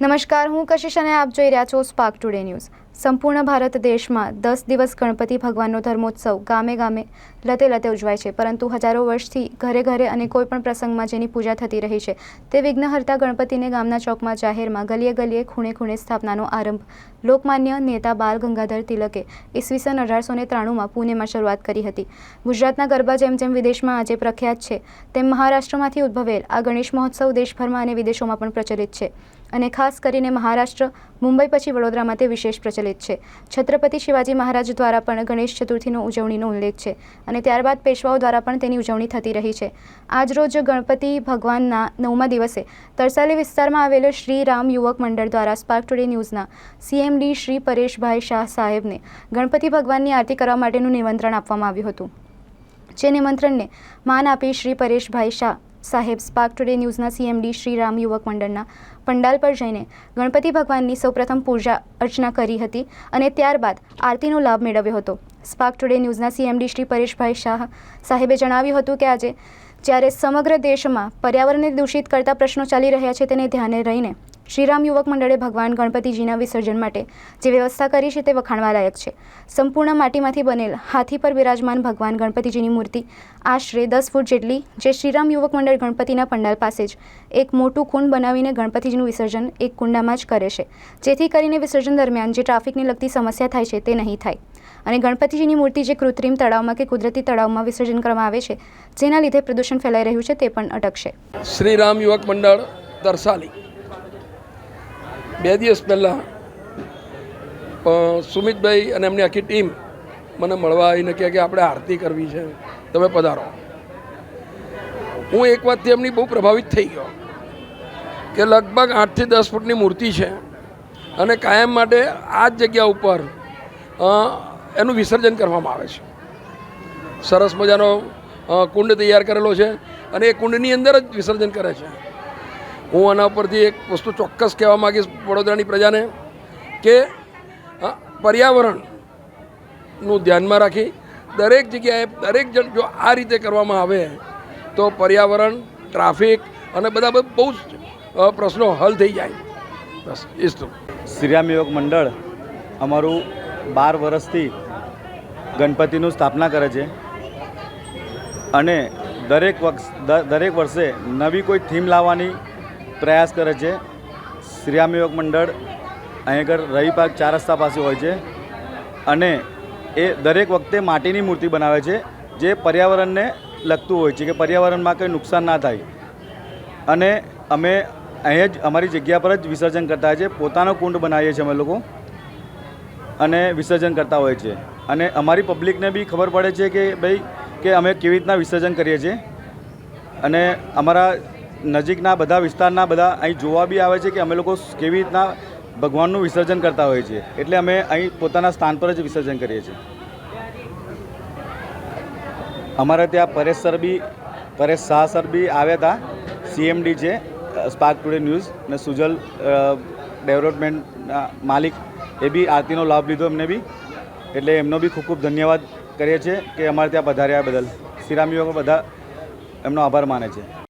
નમસ્કાર હું કશિશ અને આપ જોઈ રહ્યા છો સ્પાર્ક ટુડે ન્યૂઝ સંપૂર્ણ ભારત દેશમાં દસ દિવસ ગણપતિ ભગવાનનો ધર્મોત્સવ ગામે ગામે લતે લતે ઉજવાય છે. પરંતુ હજારો વર્ષથી ઘરે ઘરે અને કોઈપણ પ્રસંગમાં જેની પૂજા થતી રહી છે, તે વિઘ્નહર્તા ગણપતિને ગામના ચોકમાં જાહેરમાં ગલીએ ગલીએ ખૂણે ખૂણે સ્થાપનાનો આરંભ. લોકમાન્ય નેતા બાલ ગંગાધર તિલકે ઈસવીસન અઢારસો ને ત્રાણુંમાં પુણેમાં શરૂઆત કરી હતી. ગુજરાતના ગરબા જેમ જેમ વિદેશમાં આજે પ્રખ્યાત છે, તેમ મહારાષ્ટ્રમાંથી ઉદ્ભવેલ આ ગણેશ મહોત્સવ દેશભરમાં અને વિદેશોમાં પણ પ્રચલિત છે. અને ખાસ કરીને મહારાષ્ટ્ર, મુંબઈ પછી વડોદરામાં તે વિશેષ પ્રચલિત છે. છત્રપતિ શિવાજી મહારાજ દ્વારા પણ ગણેશ ચતુર્થીનો ઉજવણીનો ઉલ્લેખ છે અને ત્યારબાદ પેશવાઓ દ્વારા પણ તેની ઉજવણી થતી રહી છે. આજરોજ ગણપતિ ભગવાનના નવમા દિવસે તરસાલી વિસ્તારમાં આવેલો શ્રી રામ યુવક મંડળ દ્વારા સ્પાર્ક ટુડે ન્યૂઝના સીએમડી શ્રી પરેશભાઈ શાહ સાહેબને ગણપતિ ભગવાનની આરતી કરવા માટેનું નિમંત્રણ આપવામાં આવ્યું હતું. જે નિમંત્રણને માન આપી શ્રી પરેશભાઈ શાહ સાહેબ, સ્પાર્ક ટુડે ન્યૂઝના સીએમડી શ્રી રામ યુવક મંડળના પંડાલ પર જઈને ગણપતિ ભગવાનની સૌપ્રથમ પૂજા અર્ચના કરી હતી અને ત્યારબાદ આરતીનો લાભ મેળવ્યો હતો. સ્પાર્ક ટુડે ન્યૂઝના સીએમડી શ્રી પરેશભાઈ શાહ સાહેબે જણાવ્યું હતું કે આજે જ્યારે સમગ્ર દેશમાં પર્યાવરણને દૂષિત કરતા પ્રશ્નો ચાલી રહ્યા છે તેને ધ્યાને રહીને શ્રીરામ યુવક મંડળે ભગવાન ગણપતિજીના વિસર્જન માટે જે વ્યવસ્થા કરી છે તે વખાણવા લાયક છે. સંપૂર્ણ માટીમાંથી બનેલ હાથી પર બિરાજમાન ભગવાન ગણપતિજીની મૂર્તિ આશરે દસ ફૂટ જેટલી જે શ્રીરામ યુવક મંડળ ગણપતિના પંડાલ પાસે જ એક મોટું કુંડ બનાવીને ગણપતિજીનું વિસર્જન એક કુંડામાં જ કરે છે. જેથી કરીને વિસર્જન દરમિયાન જે ટ્રાફિકને લગતી સમસ્યા થાય છે તે નહીં થાય. અને ગણપતિજીની મૂર્તિ જે કૃત્રિમ તળાવમાં કે કુદરતી તળાવમાં વિસર્જન કરવામાં આવે છે, જેના લીધે પ્રદૂષણ ફેલાઈ રહ્યું છે તે પણ અટકશે. શ્રી રામ યુવક મંડળ તરસાલી. બે દિવસ પહેલાં સુમિતભાઈ અને એમની આખી ટીમ મને મળવા આવીને કહે કે આપણે આરતી કરવી છે, તમે પધારો. હું એક વાતથી એમની બહુ પ્રભાવિત થઈ ગયો કે લગભગ આઠથી દસ ફૂટની મૂર્તિ છે અને કાયમ માટે આ જ જગ્યા ઉપર એનું વિસર્જન કરવામાં આવે છે. સરસ મજાનો કુંડ તૈયાર કરેલો છે અને એ કુંડની અંદર જ વિસર્જન કરે છે. હું આના ઉપરથી એક વસ્તુ ચોક્કસ કહેવા માગીશ વડોદરાની પ્રજાને કે પર્યાવરણનું ધ્યાનમાં રાખી દરેક જગ્યાએ દરેક જણ જો આ રીતે કરવામાં આવે તો પર્યાવરણ, ટ્રાફિક અને બધા બહુ જ પ્રશ્નો હલ થઈ જાય. બસ, એ શ્રીરામ યોગ મંડળ અમારું બાર વર્ષથી ગણપતિનું સ્થાપના કરે છે અને દરેક વખત દરેક વર્ષે નવી કોઈ થીમ લાવવાની પ્રયાસ કરે છે. શ્રીરામ મંડળ અહીં આગળ રવિપાક ચાર રસ્તા પાસે હોય છે અને એ દરેક વખતે માટીની મૂર્તિ બનાવે છે, જે પર્યાવરણને લગતું હોય છે કે પર્યાવરણમાં કંઈ નુકસાન ના થાય. અને અમે અહીં જ અમારી જગ્યા પર જ વિસર્જન કરતા હોય છે, પોતાનો કુંડ બનાવીએ છીએ અમે લોકો અને વિસર્જન કરતા હોય છે. અને અમારી પબ્લિકને બી ખબર પડે છે કે ભાઈ, કે અમે કેવી રીતના વિસર્જન કરીએ છીએ. અને અમારા નજીકના બધા વિસ્તારના બધા અહીં જોવા બી આવે છે કે અમે લોકો કેવી રીતના ભગવાનનું વિસર્જન કરતા હોઈએ છીએ. એટલે અમે અહીં પોતાના સ્થાન પર જ વિસર્જન કરીએ છીએ. અમારે ત્યાં પરેશ સર બી, પરેશ શાહ સર બી આવ્યા હતા. સીએમડી છે સ્પાર્ક ટુડે ન્યૂઝ ને સુજલ ડેવલપમેન્ટના માલિક એ બી આરતીનો લાભ લીધો એમને બી. એટલે એમનો બી ખૂબ ખૂબ ધન્યવાદ કરીએ છીએ કે અમારે ત્યાં પધાર્યા બદલ. શ્રીરામીઓ બધા એમનો આભાર માને છે.